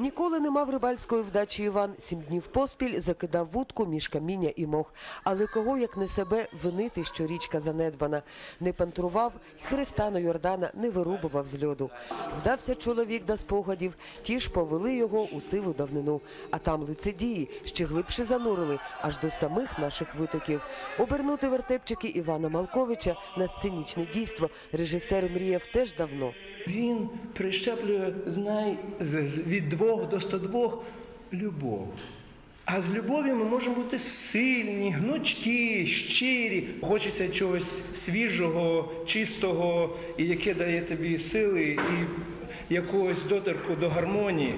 Ніколи не мав рибальської вдачі Іван. Сім днів поспіль закидав вудку між каміння і мох. Але кого, як не себе, винити, що річка занедбана. Не пантрував, й хрестану Йордана не вирубував з льоду. Вдався чоловік до спогадів, ті ж повели його у сиву давнину. А там лицедії ще глибше занурили, аж до самих наших витоків. Обернути вертепчики Івана Малковича на сценічне дійство режисер мріяв теж давно. Він прищеплює знай, від двох до 102 любов. А з любов'ю ми можемо бути сильні, гнучкі, щирі. Хочеться чогось свіжого, чистого, і яке дає тобі сили і якогось доторку до гармонії.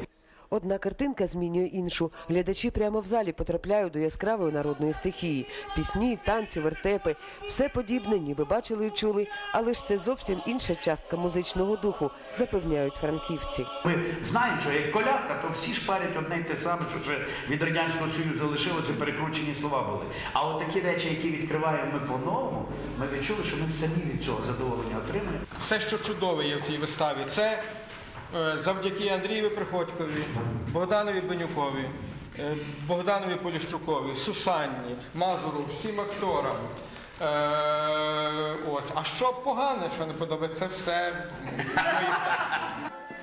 Одна картинка змінює іншу. Глядачі прямо в залі потрапляють до яскравої народної стихії. Пісні, танці, вертепи. Все подібне, ніби бачили і чули, але ж це зовсім інша частка музичного духу, запевняють франківці. Ми знаємо, що як колядка, то всі шпарять одне й те саме, що ще від Радянського Союзу лишилося, перекручені слова були. А от такі речі, які відкриваємо ми по-новому, ми відчули, що ми самі від цього задоволення отримуємо. Все, що чудове є в цій виставі, це завдяки Андрієві Приходькові, Богданові Бенюкові, е, Богданові Поліщукові, Сусанні, Мазуру, всім акторам. Е, ось. А що погане, що не подобається, це все.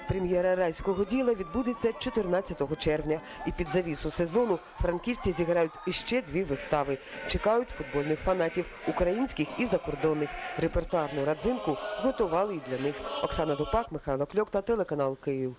Прем'єра райського діла відбудеться 14 червня. І під завісу сезону франківці зіграють іще дві вистави. Чекають футбольних фанатів, українських і закордонних. Репертуарну радзинку готували і для них. Оксана Дупак, Михайло Кльок та телеканал Київ.